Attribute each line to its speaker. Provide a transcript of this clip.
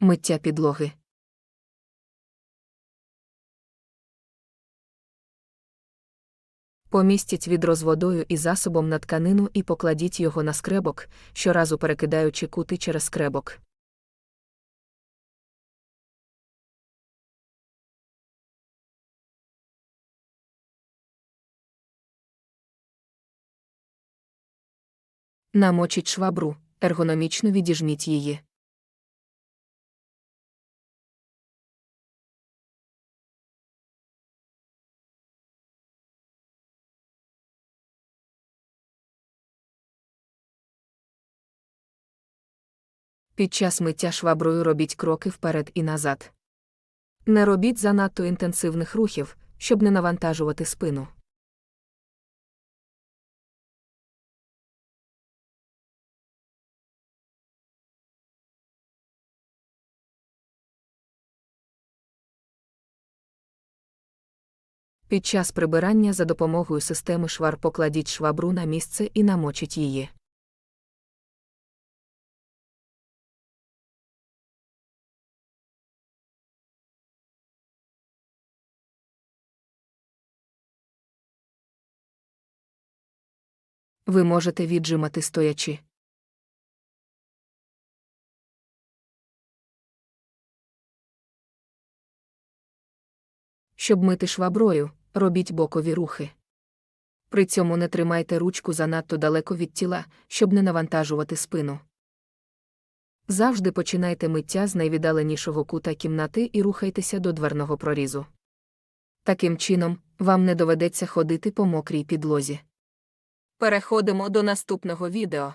Speaker 1: Миття підлоги. Помістіть відро з водою і засобом на тканину і покладіть його на скребок, щоразу перекидаючи кути через скребок. Намочіть швабру, ергономічно відіжміть її. Під час миття шваброю робіть кроки вперед і назад. Не робіть занадто інтенсивних рухів, щоб не навантажувати спину. Під час прибирання за допомогою системи швар покладіть швабру на місце і намочіть її. Ви можете віджимати стоячи. Щоб мити шваброю, робіть бокові рухи. При цьому не тримайте ручку занадто далеко від тіла, щоб не навантажувати спину. Завжди починайте миття з найвіддаленішого кута кімнати і рухайтеся до дверного прорізу. Таким чином, вам не доведеться ходити по мокрій підлозі. Переходимо до наступного відео.